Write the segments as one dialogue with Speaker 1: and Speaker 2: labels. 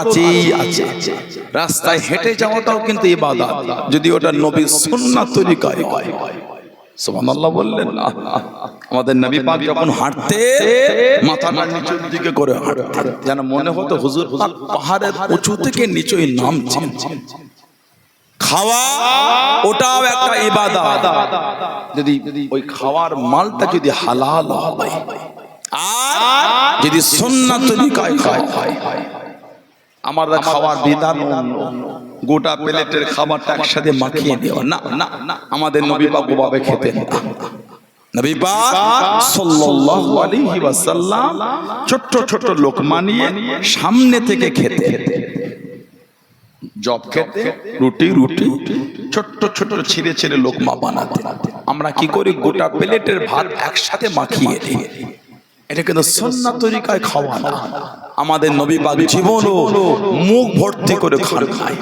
Speaker 1: আছেই আছে। রাস্তায় হেঁটে যাওয়াটাও কিন্তু ইবাদত। যদি ওটা নবীর তরিকায় হয় সুবহানাল্লাহ বললেন আমাদের নবী পাক যখন হাঁটতে মাথাটা নিচের দিকে করে হাঁটতেন যেন মনে হতো হুজুর পাক পাহাড়ের উঁচু থেকে নিচেই নামছেন খাওয়া ওটাও একটা ইবাদত। যদি ওই খাওয়ার মালটা যদি হালাল হয় আর যদি সুন্নাত তরিকায় খাওয়া আমাদের খাওয়ার বিধান গোটা প্লেটের খাবারটা একসাথে মাখিয়ে দেওয়া। না না না আমাদের নবী ওভাবে খেতেন। না নবী পাক সাল্লাল্লাহু আলাইহি ওয়াসাল্লাম ছোট্ট ছোট্ট লোকমা নিয়ে সামনে থেকে খেতে জব খেতে রুটি রুটি ছোট্ট ছোট্ট ছিঁড়ে ছিঁড়ে লোকমা বানাতে আমরা কি করি? গোটা প্লেটের ভাত একসাথে মাখিয়ে দিই। এটা কিন্তু সন্না তরিকায় খাওয়া না। আমাদের নবী পাক জীবনও মুখ ভর্তি করে খান খায়।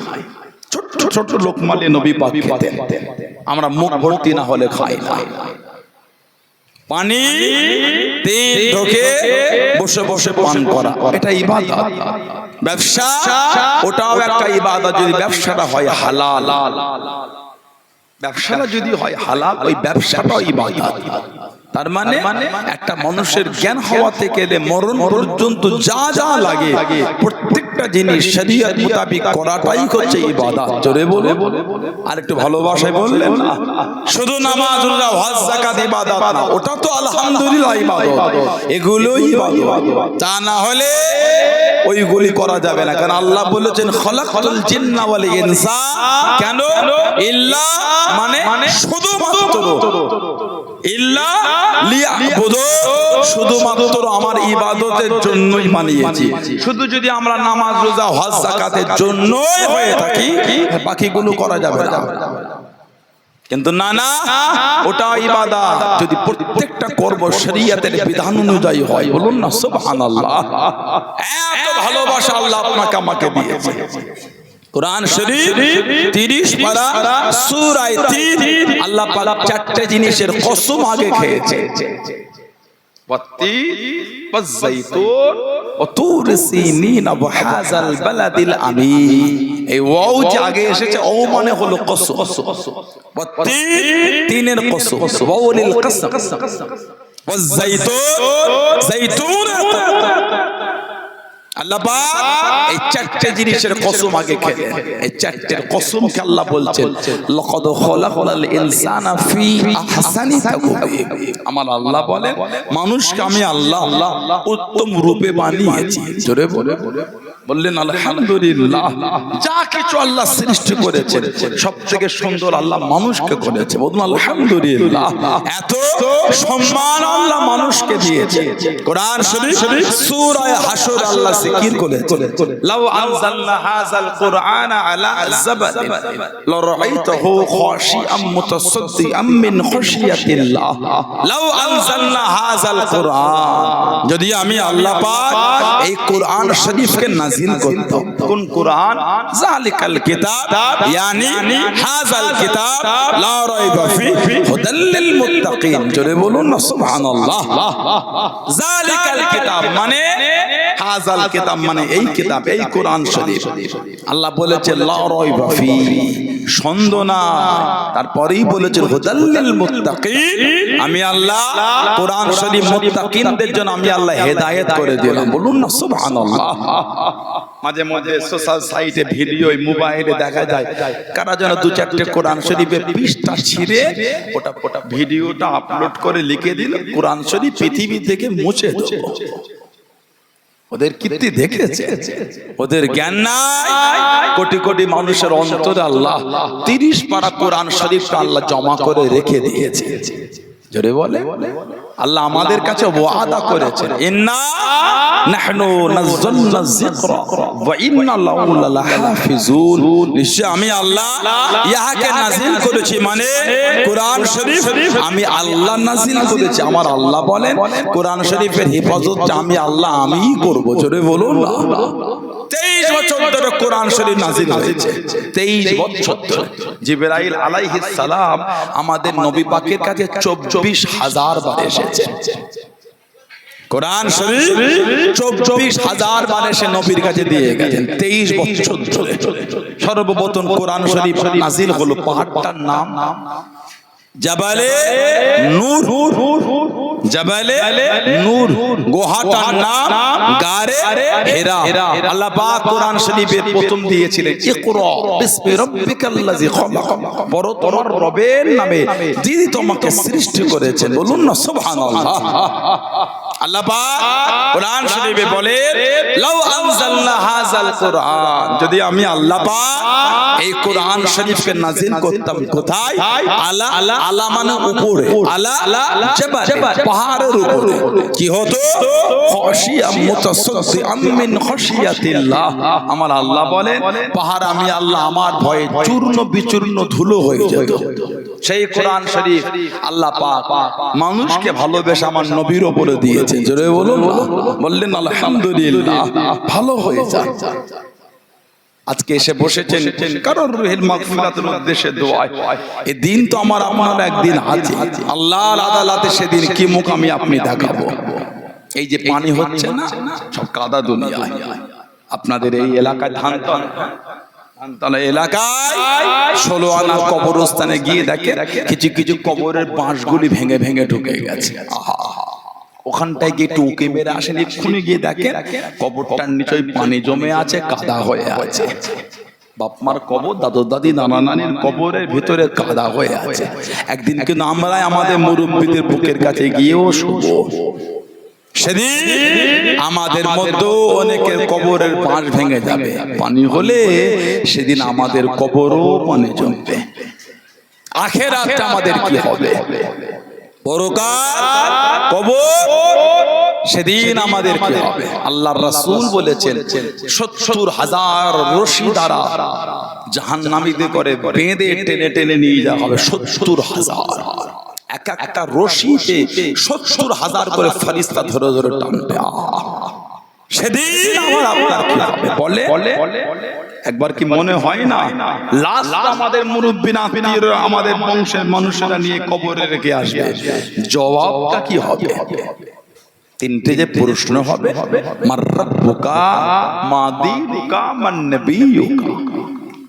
Speaker 1: ছোট্ট ছোট্ট লোকমালে নবী পাক খেতেন। আমরা মুখ ভর্তি না হলে খাই না। পানি, তেল ঢোকে, বসে বসে পান করা। এটা ইবাদত। ব্যবসা, ওটাও একটা ইবাদত। যদি ব্যবসাটা হয় হালাল। ব্যবসাটা যদি হয় হালাল, ওই ব্যবসাটাও ইবাদত। তার মানে একটা মানুষের জ্ঞান হওয়া থেকে মরণ পর্যন্ত যা যা লাগে প্রত্যেকটা জিনিস শরীয়ত মোতাবিক করাটাই হচ্ছে ইবাদত। জোরে বলে আর একটু ভালোবাসায় বললেন শুধু নামাজ রোজা হজ যাকাত ইবাদত না ওটা তো আলহামদুলিল্লাহ ইবাদত। এগুলোই ইবাদত। তা না হলে ওইগুলি করা যাবে না। কারণ আল্লাহ বলেছেন খলাকাতুল জিন্না ওয়াল ইনসা। কেন? ইল্লা মানে শুধুমাত্র ইল্লা লিয়াবুদু শুধুমাত্র আমার ইবাদতের জন্যই বানিয়েছি শুধু যদি আমরা নামাজ রোজা হজ জন্যই হয়ে থাকি বাকিগুলো করা যাবে না। কিন্তু না না ওটা ইবাদত। যদি প্রত্যেকটা কর্ম শরীয়তের বিধান অনুযায়ী হয় বলুন না সুবহানাল্লাহ। এত ভালোবাসা আল্লাহ আপনাকে আমাকে দিয়েছে। কোরআন শরীফ তিরিশ পারা সুরায় আল্লাহ পালা চারটে জিনিসের কসম আগে খেয়েছে। আগে ও মানে হলো কসু তিনের কসু আল্লাহ এই চারটে জিনিসের কসম আগে এই চারটের আল্লাহ বলছেন লাকাদ খলাকাল ইনসানা ফি আহসানি তাকওয়িম আমার আল্লাহ বলেন মানুষকে আমি আল্লাহ আল্লাহ উত্তম রূপে বানিয়েছি। জোরে বলে বললেন আলহামদুলিল্লাহ। যা কিছু আল্লাহ সৃষ্টি করেছেন সব থেকে সুন্দর আল্লাহ মানুষকে করেছে। বলুন আলহামদুলিল্লাহ। এত সম্মান আল্লাহ মানুষকে দিয়েছে। কোরআন শরীফ সূরা হাসর আল্লাহ জিকির করেছে। লাউ আনজালনা হাযাল কুরআনা আলা জাবালিন লারাআইতাহু খাশিআম মুতাসাদ্দিআম মিন খাশিয়াতিল্লাহ। লাউ আনজালনা হাযাল কুরআন। যদি আমি আল্লাহ পাক এই কোরআন শরীফকে নাজিল করতাম কোন কোরআন? জালিকাল কিতাব ইয়ানি হাযাল কিতাব লা রাইবা ফি হুদাল লিল মুত্তাকিন। জোরে বলুন না সুবহানাল্লাহ। জালিকাল কিতাব মানে হাযাল কিতাব মানে এই কিতাব এই কোরআন শরীফ। আল্লাহ বলেছে লা রাইবা ফি। সন্দেহ না। তারপরেই বলেছে হুদাল লিল মুত্তাকিন। আমি আল্লাহ কোরআন শরীফ মুত্তাকিনদের জন্য আমি আল্লাহ হেদায়েত করে দিলাম। বলুন না সুবহানাল্লাহ। মাঝে মাঝে সোশ্যাল সাইটে ভিডিও মোবাইলে দেখা যায়। কারা যেন দু চারটে কোরআন শরীফের পৃষ্ঠা ছিঁড়ে ওটা ওটা ভিডিওটা আপলোড করে লিখে দিল কোরআন শরীফ পৃথিবী থেকে মুছে দেবো। ওদের কীর্তি দেখেছে। ওদের জ্ঞান নাই। কোটি কোটি মানুষের অন্তরে আল্লাহ। তিরিশ পারা কোরআন শরীফটা আল্লাহ জমা করে রেখে দিয়েছে। জোরে বলে। আল্লাহ আমাদের কাছে ওয়াদা করেছেন, ইন্না নাহনু নাযালনা যিকরা ওয়া ইন্না লাহু লাহাফিজুন। নিশ্চয় আমি আল্লাহ ইহাকে নাজিল করেছি মানে কোরআন শরীফ। আমি আল্লাহ নাজিল করেছি, আমার আল্লাহ বলেন, কোরআন শরীফের হেফাজতটা আমি আল্লাহ আমিই করব। জোরে বলুন না। তেইশ বছর ধরে কোরআন শরীফ নাজিল হয়েছে। তেইশ বছর ধরে। জিবরাইল আলাইহিস সালাম আমাদের নবী পাকের কাছে চব্বিশ হাজার বার এসেছে। কোরআন শরীফ চব্বিশ হাজার মানে সে নবীর কাছে দিয়ে গেছেন। তেইশ বছর ধরে। সর্বপ্রথম কোরআন শরীফ নাজিল হলো পাহাড়টার নাম। জাবালে নূর। জাবালে নূর। গোহাটার নাম গারে হেরা। আল্লাহ পাক কোরআন শরীফের প্রথম দিয়েছিলেন। ইকরা বিসমি রাব্বিকাল্লাযী খলাক। বড় তোমার রবের নামে যিনি তোমাকে সৃষ্টি করেছেন। বলুন না সুবহানাল্লাহ। আল্লাহ পাক কোরআন শরীফে বলে লাউ আনজালনা হাযাল কোরআন। যদি আমি আল্লাহ পাক এই কোরআন শরীফকে নাজিল করতাম কোথায়? আলা আলা মানে উপরে। আলা জাবাল পাহাড়ের উপরে। কি হতো? খশিয়া মুতাসাদ্দিআম মিন খশিয়াতিল্লাহ। আমার আল্লাহ বলে পাহাড় আমি আল্লাহ আমার ভয়ে চূর্ণ বিচূর্ণ ধুলো হয়ে যেত। সেই কোরআন শরীফ আল্লাহ পাক মানুষকে ভালোবেসে আমার নবীর উপরে দিয়েছেন জোরে বলুন। বললেন আলহামদুলিল্লাহ ভালো হয়ে যায় আজকে এসে বসেছেন কারণ রুহের মাগফিরাতের উদ্দেশ্যে দোয়া এই দিন তো আমার আপনার একদিন আছে আল্লাহর আদালতে সেদিন কি মুখ আমি আপনি দেখাবো? এই যে পানি হচ্ছে না সব কাদা দুনিয়ায়। আপনাদের এই এলাকায় ধান ধানতলা এলাকায় ষোলো আনা কবরস্থানে গিয়ে দেখে কিছু কিছু কবরের বাঁশগুলি ভেঙে ভেঙে ঢুকে গেছে। আহা। ওখানটায় গিয়ে একটু উঁকে মেরে আসেন, এক্ষুনি গিয়ে দেখে কবরটার নিচয় পানি জমে আছে, কাদা হয়ে আছে। বাপমার কবর, দাদু দাদি, নানা নানির কবরের ভিতরে কাদা হয়ে আছে। একদিন কিন্তু আমরাই আমাদের মুরব্বীদের বুকের কাছে গিয়েও শুভ সেদিন আমাদের মধ্যেও অনেকের কবরের পাঁচ ভেঙে যাবে। পানি হলে সেদিন আমাদের কবরও পানি জমবে। আখের আমাদের কি হবে? পরকাল কবর সেদিন আমাদের কি হবে আল্লাহর রাসূল বলেছেন সত্তর হাজার রশি দ্বারা জাহান্নামীদের করে বেঁধে টেনে টেনে নিয়ে যাওয়া হবে সত্তর হাজার এক একটা রশিতে সত্তর হাজার করে ফারিস্তা ধরে ধরে টানবে! সেদিন আমার আপনার কি বলে একবার কি মনে হয় না লাস্ট আমাদের মুরব্বী নাতিরা আমাদের বংশের মানুষেরা নিয়ে কবরে রেখে আসবে। জবাবটা কি হবে? তিনটে যে প্রশ্ন হবে মার রব্বুকা মা দীনুকা মান নবিয়ুকা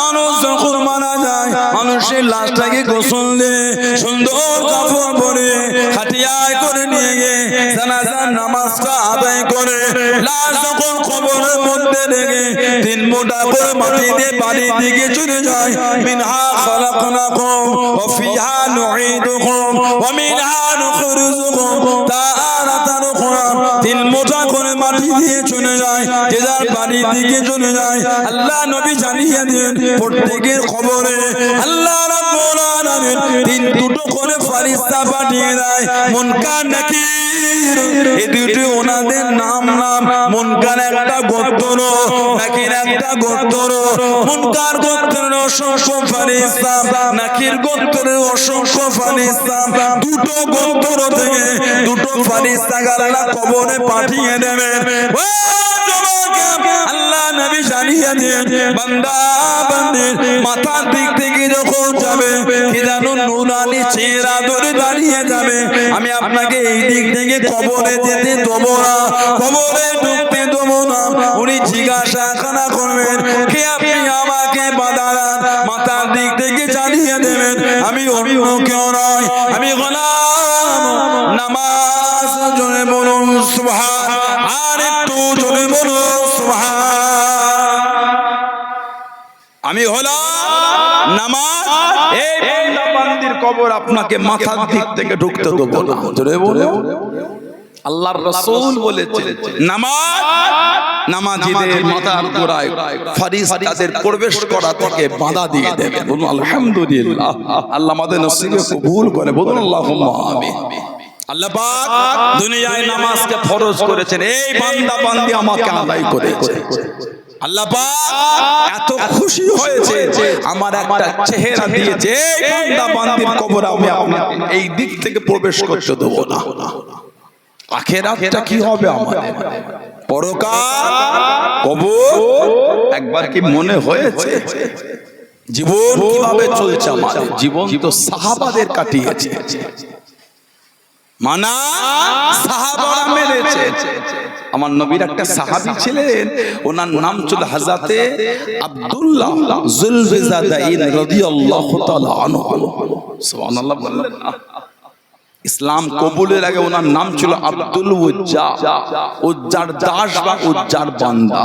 Speaker 2: মানুষ যখন মারা যায়, মানুষের লাশটাকে গোসল দিয়ে সুন্দর কাপড় পরে খাটিয়ায় করে নিয়ে গিয়ে জানাজার নামাজটা আদায় করে। লাশ যখন কবরের মধ্যে রেখে তিন মোটা করে মাটি দিয়ে দিকে চলে যায়। মিনহা খালাকনাকুম ওয়া ফিহা নুঈদুকুম ওয়া মিনহা নুখরিজুকুম। উখরা তিন মোটা করে মাটি দিয়ে যায় যে যার বাড়ির দিকে চলে যায় আল্লাহ নবী জানিয়ে দেন প্রত্যেকের খবরে আল্লাহ রাব্বুল আলামিন তিন দুটো করে ফারিস্তা পাঠিয়ে দেয় মুনকার নাকির এই দুটো ওনাদের নাম নাম মুনকার একটা গোত্র নাকির একটা গোত্র মুনকার গোত্রের অসংখ্য ফারিস্তা নাকির গোত্রের অসংখ্য ফারিস্তা দুটো গোত্র থেকে দুটো ফারিস্তা আল্লাহ কবরে পাঠিয়ে দেবেন। ও আল্লাহ নবী জানিয়ে দেন বান্দা, বান্দির মাথার দিক থেকে যখন যাবে, কি জানো নুরানি চেহারা ধরে দাঁড়িয়ে যাবে। আমি আপনাকে এই দিক থেকে কবরে যেতে দেবো না, কবরে ঢুকতে দেবো না। উনি জিজ্ঞাসা খানা করবেন, কে আপনি আমাকে বাধা মাথার দিক থেকে জানিয়ে দেবেন, আমি অন্য কেউ নয়, আমি গোলাম। নামাজ জোরে বলুন, সুবহান, আর একটু জোরে বলুন।
Speaker 1: আমি হলাম নামাজ। এই কবর আপনাকে মাথার দিক থেকে ঢুকতে দেবো না। জোরে বলো আল্লাহর রাসূল বলেছেন নামাজ নামাজীদের মাথার গোড়ায় ফারিস্তাদের প্রবেশ করা থেকে বাধা দিয়ে দেবে বলুন আলহামদুলিল্লাহ। আল্লাহ আমাদের নসিবে কবুল করে বলুন আল্লাহুম্মা আমিন। আল্লাহ পাক দুনিয়ায় নামাজকে ফরজ করেছেন। এই বান্দা বান্দি আমাকে আদায় করেছে। আল্লাহ এত খুশি হয়েছে। আমার একটা চেহারা দিয়েছে এই বান্দা বান্দির কবর আমি এই দিক থেকে প্রবেশ করতে দেবো না। আখেরাতটা কি হবে আমাদের? পরকাল কবর একবার কি মনে হয়েছে? জীবন কীভাবে চলছে আমাদের? জীবন তো সাহাবাদের কাটিয়েছে। মানা সাহাবারা মেরেছে। আমার নবীর একটা সাহাবী ছিলেন ওনার নাম ছিল হাজাতে আব্দুল্লাহ জুলফিজাদাইন রাদিয়াল্লাহু তাআলা আনহু। সুবহানাল্লাহ বললেন ইসলাম কবুলের আগে ওনার নাম ছিল আব্দুল উজ্জা। উজ্জার দাস বা উজ্জার বান্দা।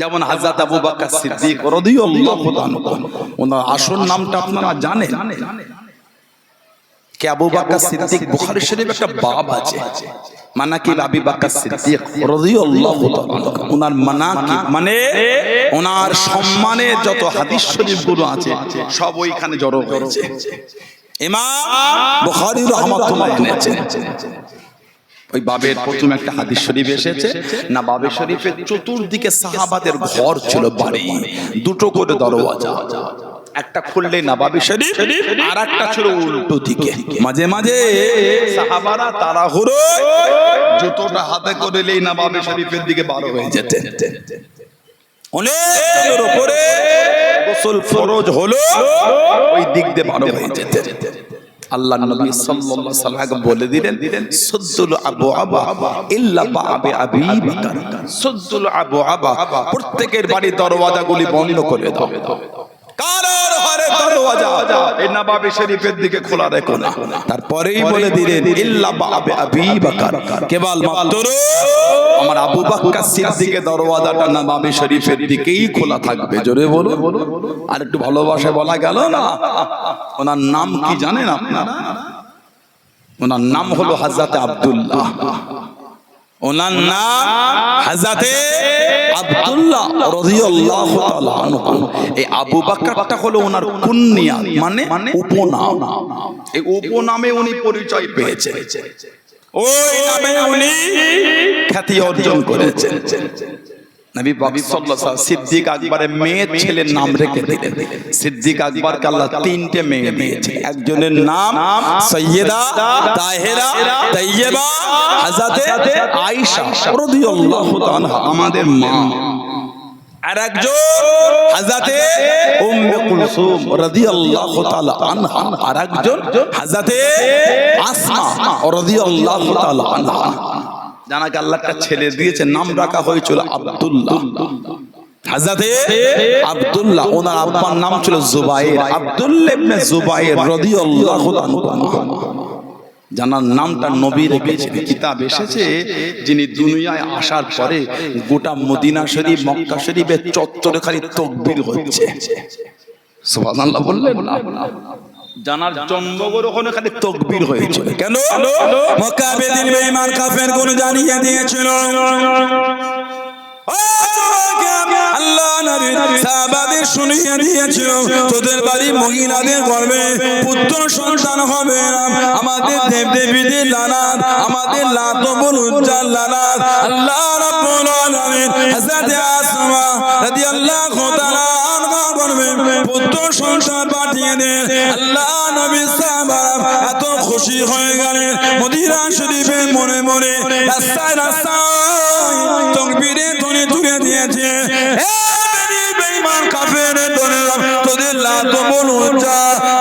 Speaker 1: যেমন হযরত আবু বকর সিদ্দিক রাদিয়াল্লাহু তাআলা ওনার আসল নামটা আপনারা জানেন। কে আবু বকর সিদ্দিক বুখারী শরীফ একটা বাব আছে। মানাকিব আবি বকর সিদ্দিক রাদিয়াল্লাহু তাআলা ওনার মানে ওনার সম্মানে যত হাদিস আছে, সব ওইখানে জড়ো হয়েছে। ইমাম বুখারী রাহমাতুল্লাহ এনেছেন ওই বাবের প্রথম একটা হাদিস শরীফ এসেছে। না, বাবের শরীফের চতুর্দিকে সাহাবাদের ঘর ছিল, বাড়ি। দুটো করে দরওয়াজা। একটা খুললে নবাবি শরীফ আর একটা ছিল উল্টো দিকে। মাঝে মাঝে সাহাবারা তারা হুরো জুতোটা হাতে করে এই নবাবি শরীফের দিকে বারো হয়ে যেতেন। অনেক উপরে গোসল ফরজ হলো, ওই দিক দিয়ে বারো হয়ে যেতেন। আল্লাহ নবী সাল্লাল্লাহু আলাইহি বলে দিলেন সুদ্দুল আবু আবা ইল্লা বাবে আবি বকর। সুদ্দুল আবু আবা প্রত্যেকের বাড়ি দরওয়াজাগুলি বন্ধ করে দাও। এই নবাবি শরীফের দিকে খোলা রেখো না। তারপরেই বলে দিলেন ইল্লা বাবে আবি বকর। কেবল মাত্র আমার আবু বকর সিদ্দিকের দরওয়াজাটা নবাবি শরীফের দিকেই খোলা থাকবে। জোরে বলো আর একটু ভালোবাসায় বলা গেল না? ওনার নাম কি জানেন আপনারা? ওনার নাম হলো হাজরাতে আব্দুল্লাহ। ওনার নাম হাজাতে আব্দুল্লাহ রাদিয়াল্লাহু তাআলা আনহু। এই আবু বকরটা হলো ওনার কুনিয়াত মানে উপনাম। এই উপনামে উনি পরিচয় পেয়েছেন। ওই নামে উনি খ্যাতি অর্জন করেছেন। নবী পাক সাল্লাল্লাহু আলাইহি সিদ্দিক আকবরের মেয়ে ছেলের নাম রেখে দিলেন। সিদ্দিক আকবর আল্লাহ তিনটে মেয়ে দিয়েছে একজনের নাম সৈয়দা তাহেরা তাইয়্যিবা হযরতে আয়েশা রাদিয়াল্লাহু তাআলা আমাদের মা। আর একজন হযরতে উম্মে কুলসুম রাদিয়াল্লাহু তাআলা আনহা। আর একজন হযরতে আসমা রাদিয়াল্লাহু তাআলা আনহা। জানাকে আল্লাহ একটা ছেলে দিয়েছে নাম রাখা হয়েছিল আব্দুল্লাহ। হাজরাতে আব্দুল্লাহ ওনার আব্বার নাম ছিল জুবাইর। আব্দুল্লাহ ইবনে জুবাইর রাদিয়াল্লাহু তাআলা জানার নামটা নবী রেখেছেন কিতাব এসেছে যিনি দুনিয়ায় আসার পরে গোটা মদিনা শরীফ মক্কা শরীফের চত্বরে খালি তকবীর হচ্ছে সুবহানাল্লাহ বললেন। না জানার জন্মগর ওখানে খালি তকবির হয়েছিল কেন?
Speaker 2: মক্কা বেদিন বেঈমান কাফের গুণ জানিয়ে দিয়েছিল? নবী সাহাবাদের শুনিয়ে দিয়েছিল। তোদের বাড়ি মহিলাদের গর্বে পুত্র সন্তান হবে না। আমাদের দেব দেবীদের লানাত আমাদের লাতবুল উজ্জাল লানাত আল্লাহ রাব্বুল আলামিন হযরত আসমা রাদিয়াল্লাহু তাআলা আনহা গর্বে পুত্র সন্তান পাঠিয়ে দেন আল্লাহ নবী সাহাবারা এত খুশি হয়ে গেলেন। মদিনা শরীফের মনে মনে রাস্তায় রাস্তায় তকবীরে ধ্বনি তুলে দিয়েছে।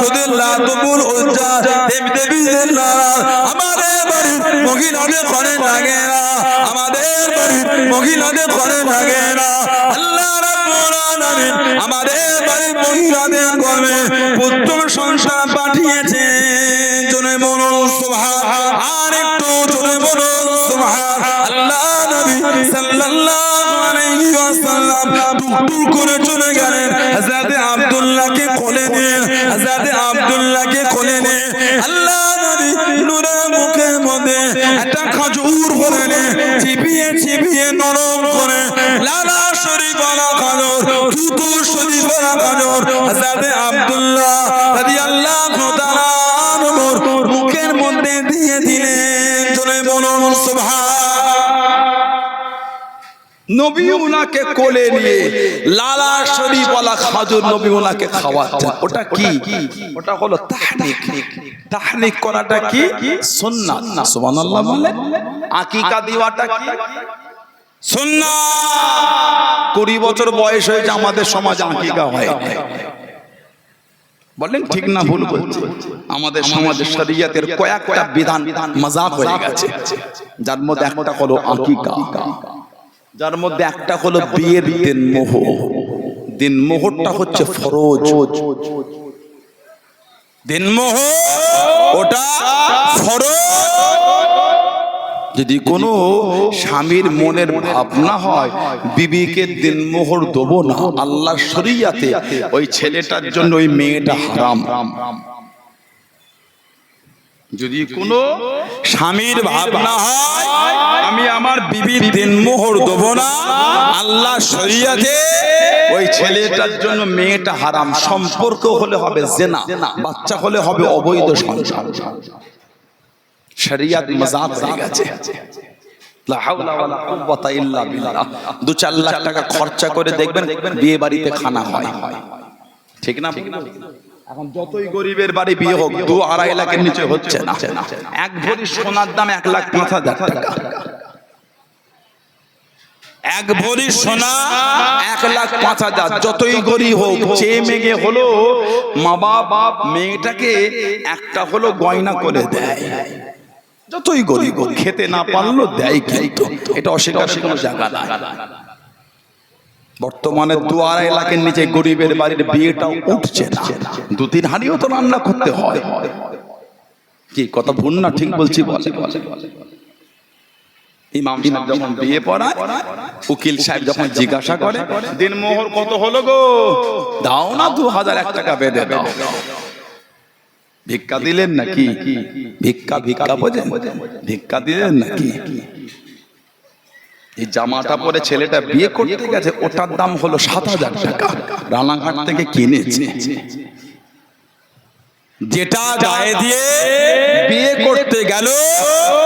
Speaker 2: তোদের উজ্জা উজ্জা দেব দেবীদের লারা আমাদের মহিলাদের লাগে না, আমাদের মহিলাদের লাগে না। আল্লাহ আমাদের মহিলাদের পুত্র সংসার পাঠিয়েছে জনে সুবহান। আর একটু জনে সুবহান। আল্লাহ নবী সাল্লাল্লাহু টুকটুক করে চলে গেলেন। হযরতে আব্দুল্লাহকে কোলে নিয়ে, হযরতে আব্দুল্লাহকে কোলে নিয়ে। আল্লাহ নবী নূরের মুখের মধ্যে একটা খাজুর ভরে নিয়ে চিবিয়ে চিবিয়ে নরম করে লালা শরীফ আলা খাজুর থুতু শরীফ আলা খাজুর। হযরতে আব্দুল্লাহ রাদিয়াল্লাহু তাআলা
Speaker 1: নবী উনাকে কোলে নিয়ে লালা শরীফ খাজুর নবী উনাকে খাওয়াচ্ছেন ওটা কি? ওটা হলো তাহনিক। তাহনিক করাটা কি? সুন্নাত। সুবহানাল্লাহ বলে? আকিকা দিওয়াটা কি?
Speaker 2: সুন্নাহ
Speaker 1: কুড়ি বছর বয়স হয়েছে আমাদের সমাজ আকিকা হয় বলেন ঠিক না ভুল বলছি। আমাদের সমাজের শরীয়তের কয়েকটা বিধান মজাক হয়ে গেছে। যার মধ্যে একটা হলো আকিকা। যার মধ্যে একটা হলো বিয়ের দিন মোহ দিন মোহরটা হচ্ছে ফরজ।
Speaker 2: দিনমোহ ওটা ফরজ।
Speaker 1: যদি কোনো স্বামীর মনের ভাবনা হয় বিবিকে দিন মোহর দেবো না আল্লাহ শরিয়াতে ওই ছেলেটার জন্য ওই মেয়েটা হারাম। যদি কোনো
Speaker 2: স্বামীর ভাবনা হয় আমি আমার বিবির দিনমোহর দেবো না। আল্লাহ শরিয়াতে
Speaker 1: ওই ছেলেটার জন্য মেয়েটা হারাম। সম্পর্ক হলে হবে জেনা বাচ্চা হলে হবে অবৈধ সন্তান শরিয়াত মজাক হয়ে গেছে। দু চার লাখ টাকা খরচা করে দেখবেন বিয়ে বাড়িতে খানা হয়। ঠিক না? এখন যতই গরিবের বাড়ি বিয়ে হোক দু আড়াই লাখের নিচে হচ্ছে না। এক ভরি সোনার দাম এক লাখ পাঁচ হাজার টাকা।
Speaker 2: এক ভরি সোনা
Speaker 1: এক লাখ পাঁচ হাজার। যতই গরিব হোক চেয়ে মেগে হলো মা বাপ মেয়েটাকে একটা হলো গয়না করে দেয়। যতই গরিব খেতে না পারল দেয় কিন্তু। এটা অস্বীকার কোনো জায়গা না বর্তমানে দু আড়াই লাখের নিচে গরিবের বাড়ির বিয়েটাও উঠছে দু তিন হাঁড়িও তো রান্না করতে হয়। কি, কথা ভুল না? ঠিক বলছি বলে বলে বলে। ইমাম সাহেব যখন বিয়ে পড়ায়, উকিল সাহেব যখন জিজ্ঞাসা করে, দিন মোহর কত হলো গো? দাও না দু হাজার এক টাকা বেঁধে দাও। ভিক্ষা দিলেন নাকি? ভিক্ষা ভিক্ষা বোঝেন। ভিক্ষা দিলেন নাকি? এই জামাটা পরে ছেলেটা বিয়ে করতে গেছে, ওটার দাম হলো সাত হাজার টাকা। রানাঘাট থেকে কিনেছে।
Speaker 2: যেটা গায়ে দিয়ে বিয়ে করতে গেল,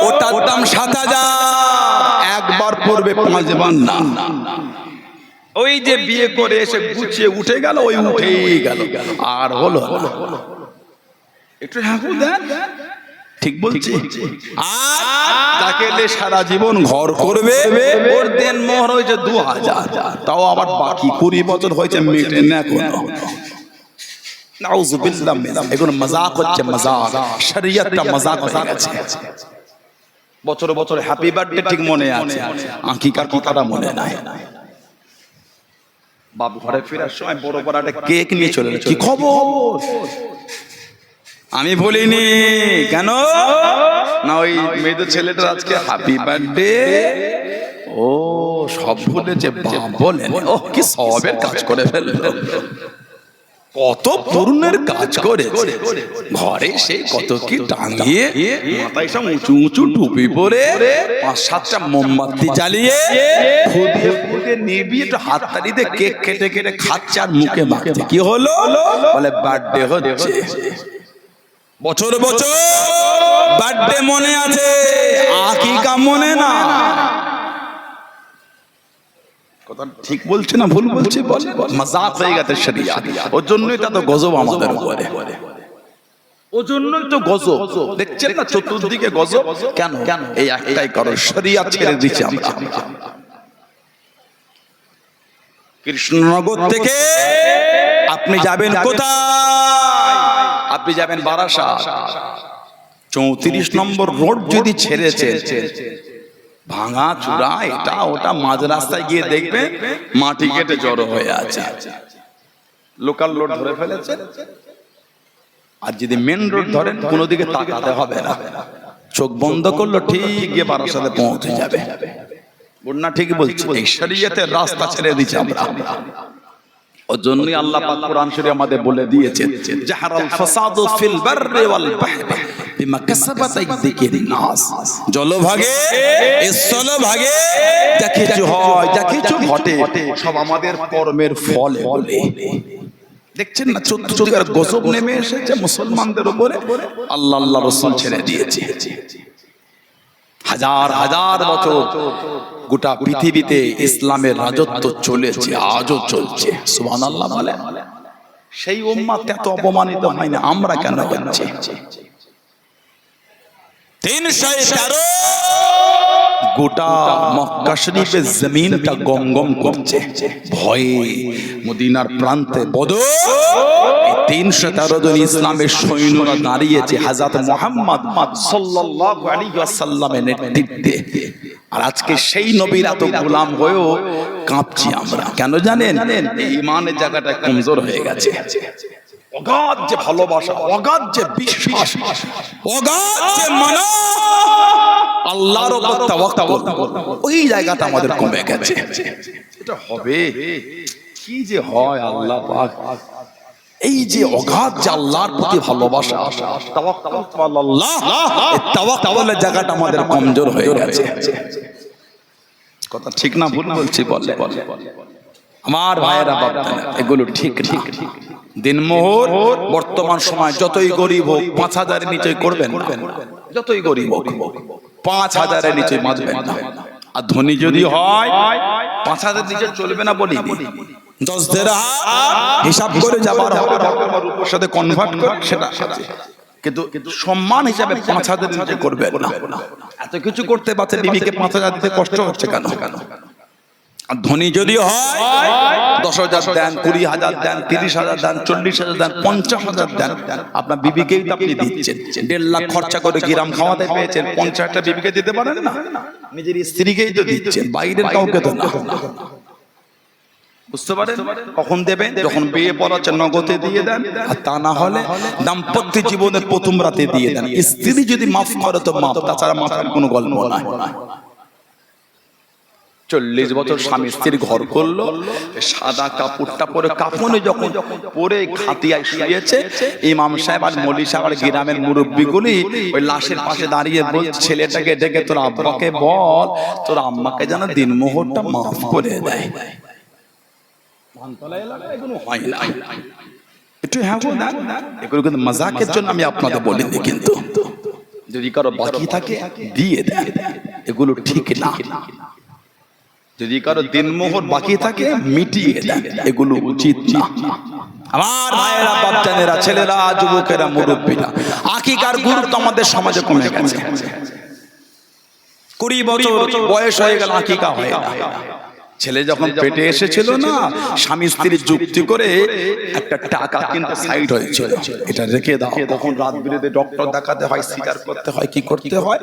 Speaker 2: ওটার দাম সাত হাজার।
Speaker 1: একবার পড়বে পাঁচবার না। ওই যে বিয়ে করে এসে গুছিয়ে উঠে গেল, ওই উঠেই গেল। আর হলো। একটু দেন ঠিক বলছি? আর তাকে সারা জীবন ঘর করবে ওর দেন মোহর হয়েছে দু হাজার। তাও আবার বাকি কুড়ি বছর হয়েছে মেটে না কোনো। এগুলো মজাক হচ্ছে মজাক। শরীয়তটা মজাক হয়ে গেছে। বছর বছর হ্যাপি বার্থডে ঠিক মনে আছে। আঁকিকার কথাটা মনে নাই। বাপ ঘরে ফেরার সময় বড় বড় একটা কেক নিয়ে চলে। কি খবর? আমি বলিনি কেন? না, ওই মেয়েদের ছেলেটার আজকে হ্যাপি বার্থডে ও, সব ভুলেছে বলেন ও কি সবের কাজ করে ফেলল। কত তরুণের কাজ করে ঘরে সে কত কি টাঙিয়ে মাথায় সব উঁচু উঁচু টুপি পরে পাঁচ সাতটা মোমবাতি জ্বালিয়ে ফুদিয়ে ফুদিয়ে নিবি একটু হাত তাড়িতে কেক কেটে কেটে খাচ্ছে আর মুখে মাখছে। কি হলো? বলে বার্থডে হচ্ছে।
Speaker 2: বছর বছর বার্থডে মনে আছে,
Speaker 1: আকিকা মনে না। ঠিক বলছে না ভুল বলছে বল মজাক হয়ে গেছে শরিয়া। ওর জন্যই তা গজব আমাদের উপরে। ওর জন্যই তো গজব। দেখছেন না চতুর্দিকে গজব? কেন? কেন এই একটাই করো শরিয়া ছেড়ে আমরা। কৃষ্ণনগর থেকে আপনি যাবেন কোথায়? আপনি যাবেন বারাসাত। চৌত্রিশ নম্বর রোড যদি ছেড়েছে, ভাঙা চূড়া, এটা ওটা মাঝ রাস্তায় গিয়ে দেখবে মাটি কেটে জড়ো হয়ে আছে। লোকাল রোড ধরে ফেলেছে। আর যদি মেন রোড ধরেন, কোনো দিকে তাকাতে হবে না। চোখ বন্ধ করল, ঠিক গিয়ে বারাসাতে পৌঁছে যাবে। বন্যা ঠিকই বলছি শরীয়তের রাস্তা ছেড়ে দিচ্ছি আমরা। জন্যই আল্লাহ পাক কোরআন শরীফে আমাদের বলে দিয়েছেন জাহারাল ফাসাদু ফিল বাররি ওয়াল বাহরি বিমা কাসাবাত আইদিকিন নাস
Speaker 3: জলভাগে স্থলভাগে
Speaker 1: যা কিছু হয় যা কিছু ঘটে সব আমাদের কর্মের ফলে বলে দেখছেন না চতুর্দিকের গজব নেমে এসেছে মুসলমানদের উপরে। আল্লাহ আল্লাহ রসুল ছেড়ে দিয়েছে। হাজার হাজার বছর গোটা পৃথিবীতে ইসলামের রাজত্ব চলেছে, আজও চলছে। সুবহান আল্লাহ বলে সেই উম্মাত এত অপমানিত হয় না, আমরা কেন হচ্ছি? গোটা জমিনটা গম গম করছে। ভয়ে মদিনার প্রান্তে বদর তিনশো তেরো জন ইসলামের সৈন্যরা দাঁড়িয়েছে হাজাত মোহাম্মদ সাল্লাল্লাহু আলাইহি ওয়াসাল্লামের নেতৃত্বে। আর আজকে সেই নবীর এত গোলাম হয়েও কাঁপছি আমরা। কেন জানেন? ইমানের জায়গাটা কমজোর হয়ে গেছে। অগাধ যে ভালোবাসা, অগাধ যে বিশ্বাস,
Speaker 3: অগাধ যে মনো,
Speaker 1: আল্লাহর উপর তাওয়াক্কুল, ওই জায়গাটা আমাদের কমে গেছে। এটা হবে? কি যে হয়, আল্লাহ পাক। এই যে অগাধ যে আল্লাহর প্রতি ভালোবাসা তাওয়াক্কুলের জায়গাটা আমাদের কমজোর হয়ে গেছে। কথা ঠিক না ভুল বলছি বলে আমার ভাইয়েরা বাবা এগুলো ঠিক ঠিক ঠিক দিনমোহর বর্তমান সময় যতই গরিব হোক পাঁচ হাজারের নিচে করবেন যতই গরিব হোক পাঁচ হাজারের নিচে বাঁচবেন না। আর ধনী যদি হয় পাঁচ হাজার দিকে চলবে না বলি।
Speaker 3: দশ
Speaker 1: হিসাব করে যাবার রূপের সাথে কনভার্ট করে সেটা কিন্তু কিন্তু সম্মান হিসাবে পাঁচ হাজার নিচে করবেন না। এত কিছু করতে পারছে বিবিকে পাঁচ হাজার দিতে কষ্ট হচ্ছে কেন? কেন? ধনী যদি হয়। দশ হাজার দেন কুড়ি হাজার দেন তিরিশ হাজার দেন চল্লিশ হাজার দেন পঞ্চাশ হাজার দেন আপনার বিবিকেই তো আপনি দিচ্ছেন। দেড় লাখ খরচা করে গ্রাম খাওয়াতে পেয়েছেন পঞ্চাশটা বিবিকে দিতে পারেন না। নিজের স্ত্রীকেই তো দিচ্ছেন বাইরের কাউকে তো না। বুঝতে পারেন? কখন দেবেন? যখন বিয়ে পড়াচ্ছে নগদে দিয়ে দেন। আর তা না হলে দাম্পত্য জীবনের প্রথম রাতে দিয়ে দেন। স্ত্রী যদি মাফ করে তো মাফ। তাছাড়া মাথার কোনো গল্প নাই। চল্লিশ বছর স্বামী স্ত্রীর ঘর করল সাদা কাপড়টা পরে কাপড়ে যখন পরে খাতিয়ায় শুয়েছে ইমাম সাহেব আর মলি সাহেব আর গ্রামের মুরব্বীগুলি ওই লাশের পাশে দাঁড়িয়ে বল ছেলেটাকে ডেকে তোর আব্বাকে বল তোর আম্মাকে যেন দিন মোহরটা মাফ করে দেয়। হয়। একটু হ্যাঁ না এগুলো কিন্তু মজাকের জন্য আমি আপনাদের বলিনি কিন্তু। যদি কারও বাকি থাকে দিয়ে দেয়। এগুলো ঠিক না। যদি কারও দিনমোহর বাকি থাকে মিটিয়ে এগুলো উচিত না। আমার ভাইয়েরা বাচ্চানেরা ছেলেরা যুবকেরা মুরব্বীরা আকিকার গুরুত্ব আমাদের সমাজে কমে গেছে। কুড়ি বছর বয়স হয়ে গেল আকিকা হয় না ছেলে যখন পেটে এসেছিল না স্বামী স্ত্রীর যুক্তি করে একটা টাকা কিন্তু সাইড হয়েছিল। এটা রেখে দাও। তখন রাত বিরেতে ডক্টর দেখাতে হয় সিজার করতে হয় কি করতে হয়?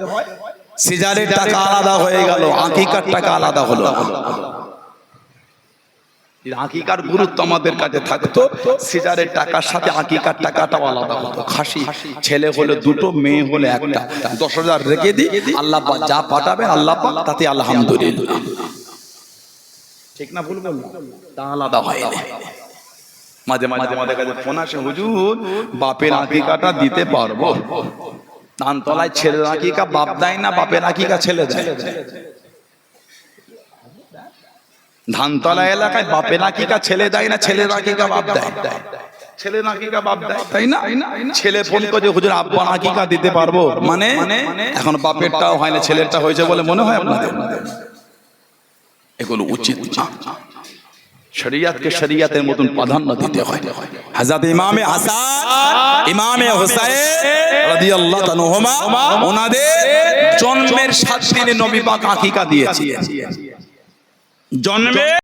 Speaker 1: সিজারের টাকা আলাদা হয়ে গেল, আকিকার টাকা আলাদা হলো। আকিকার গুরুত্ব আমাদের কাছে থাকতো, সিজারের টাকার সাথে আকিকার টাকাটাও আলাদা হতো। খাসি, ছেলে হলে দুটো, মেয়ে হলে একটা। দশ হাজার রেখে দিই, আল্লাহ যা পাঠাবে আল্লাহ তাতে আলহামদুলিল্লাহ। ঠিক না ভুল তা আলাদা হয় মাঝে মাঝে আমাদের কাছে ফোন আসে, হুজুর, বাপের আকিকাটা দিতে পারব? ধানতলায় ছেলে নাকি কা বাপ দেয় না বাপের আকিকা ছেলে দেয়? ধানতলা এলাকায় বাপের আকিকা ছেলে দেয় না ছেলের আকিকা বাপ দেয়? ছেলে নাকিকা বাপ দেয়? তাই না? ছেলে ফোন করে হুজুর আব্বা নাকিকা দিতে পারব? মানে এখন বাপেরটাও হয় না ছেলেরটা হয়েছে বলে মনে হয় আপনাদের? এগুলো উচিত না। শরিয়াতকে শরিয়াতের মতন প্রাধান্য দিতে হয়।
Speaker 3: হযরত ইমামে হাসান ইমামে হুসাইন রাদিয়াল্লাহু তাআলা ওনাদের
Speaker 1: জন্মের সাত দিনে নবী পাক আকিকা দিয়েছে জন্মে